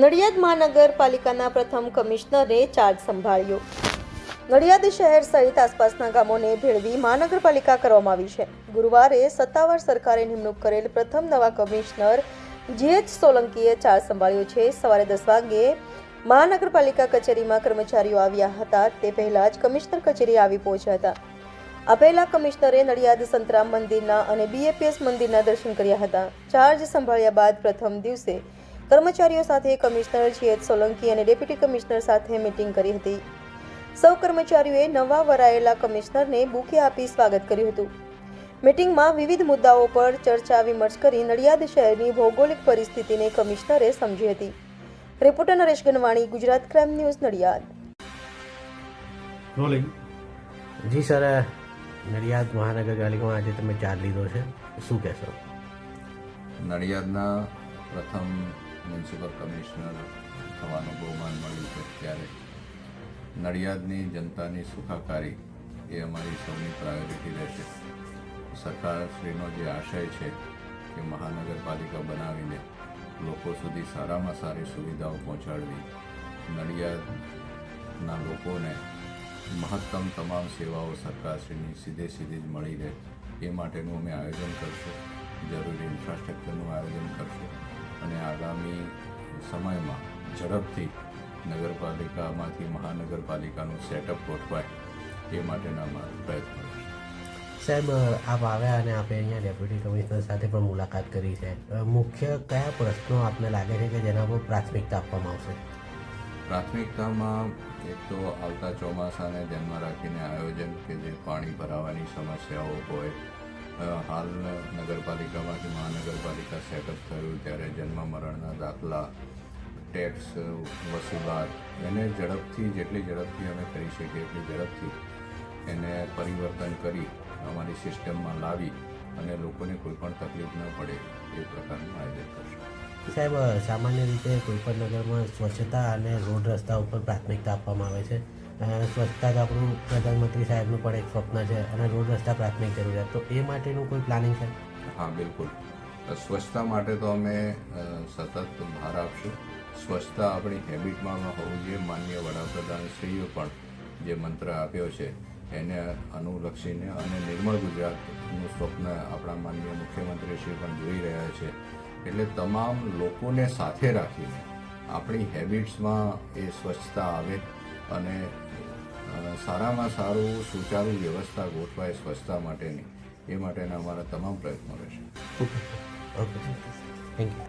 નડિયાદ મહાનગરપાલિકાના પ્રથમ કમિશનરે ચાર્જ સંભાળ્યો. નડિયાદ શહેર સહિત આસપાસના ગામોને ભેળવી મહાનગરપાલિકા કરવામાં આવી છે. ગુરુવારે સત્તાવાર સરકારે નિમણૂક કરેલ પ્રથમ નવા કમિશનર જીએચ સોલંકીએ ચાર્જ સંભાળ્યો છે. સવારે દસ વાગ્યે મહાનગરપાલિકા કચેરીમાં કર્મચારીઓ આવ્યા હતા. તે પહેલા જ કમિશનર કચેરી આવી પહોંચ્યા હતા. આ પહેલા કમિશનરે નડિયાદ સંતરામ મંદિરના અને બીએપીએસ મંદિરના દર્શન કર્યા હતા. ચાર્જ સંભાળ્યા બાદ પ્રથમ દિવસે કર્મચારીઓ સાથે કમિશનર જીએચ સોલંકી અને ડેપ્યુટી કમિશનર સાથે મીટિંગ કરી હતી. સૌ કર્મચારીઓએ નવા વરાયેલા કમિશનરને બુકે આપી સ્વાગત કર્યું હતું. મીટિંગમાં વિવિધ મુદ્દાઓ પર ચર્ચા વિમર્શ કરી નડિયાદ શહેરની ભૌગોલિક પરિસ્થિતિને કમિશનરે સમજી હતી. Reporter Naresh Ganwani Gujarat crime news Nadiad. Rolling. જી સર નડિયાદ મહાનગરપાલિકામાં આજે તમે ચાર લીધો છે. શું કહેશો? નડિયાદના પ્રથમ મ્યુનિસિપલ કમિશનર થવાનું બહુમાન મળ્યું છે ત્યારે નડિયાદની જનતાની સુખાકારી એ અમારી સૌની પ્રાયોરિટી રહેશે. સરકારશ્રીનો જે આશય છે કે મહાનગરપાલિકા બનાવીને લોકો સુધી સારામાં સારી સુવિધાઓ પહોંચાડવી, નડિયાદના લોકોને મહત્તમ તમામ સેવાઓ સરકારશ્રીની સીધે સીધી જ મળી રહે, એ માટેનું અમે આયોજન કરશું. જરૂરી ઇન્ફ્રાસ્ટ્રક્ચરનું આયોજન કરશું. અને આગામી સમયમાં ઝડપથી નગરપાલિકામાંથી મહાનગરપાલિકાનું સેટઅપ ગોઠવાય એ માટેના મારા પ્રયત્નો સાહેબ આપ આવ્યા અને આપણે અહીંયા ડેપ્યુટી કમિશનર સાથે પણ મુલાકાત કરી છે. મુખ્ય કયા પ્રશ્નો આપને લાગે છે કે જેના પર પ્રાથમિકતા આપવામાં આવશે? પ્રાથમિકતામાં એક તો આવતા ચોમાસાને ધ્યાનમાં રાખીને આયોજન કે જે પાણી ભરાવાની સમસ્યાઓ હોય હાલ નગરપાલિકામાંથી મહાનગરપાલિકા સેટઅપ થયું ત્યારે જન્મ મરણના દાખલા ટેક્સ વસૂલાત, એને ઝડપથી, જેટલી ઝડપથી અમે કરી શકીએ એટલી ઝડપથી એને પરિવર્તન કરી, અમારી સિસ્ટમમાં લાવી અને લોકોને કોઈ પણ તકલીફ ન પડે એ પ્રકારનું આયોજન કરશું. સાહેબ સામાન્ય રીતે કોઈપણ નગરમાં સ્વચ્છતા અને રોડ રસ્તા ઉપર પ્રાથમિકતા આપવામાં આવે છે. સ્વચ્છતા જ આપણું પ્રધાનમંત્રી સાહેબનું પણ એક સ્વપ્ન છે અને રોડ રસ્તા પ્રાથમિક જરૂરિયાત. તો એ માટેનું કોઈ પ્લાનિંગ છે? હા, બિલકુલ. સ્વચ્છતા માટે તો અમે સતત ભાર આપશું. સ્વચ્છતા આપણી હેબિટમાં હોવું જોઈએ. માન્ય વડાપ્રધાન શ્રીએ પણ જે મંત્ર આપ્યો છે, એને અનુલક્ષીને અને નિર્મળ ગુજરાતનું સ્વપ્ન આપણા માનનીય મુખ્યમંત્રીશ્રી પણ જોઈ રહ્યા છે. એટલે તમામ લોકોને સાથે રાખીને આપણી હેબિટ્સમાં એ સ્વચ્છતા આવે અને સારામાં સારું સુચારુ વ્યવસ્થા ગોઠવાય સ્વચ્છતા માટેની એ માટેના અમારા તમામ પ્રયત્નો રહેશે. ઓકે. ઓકે. Thank you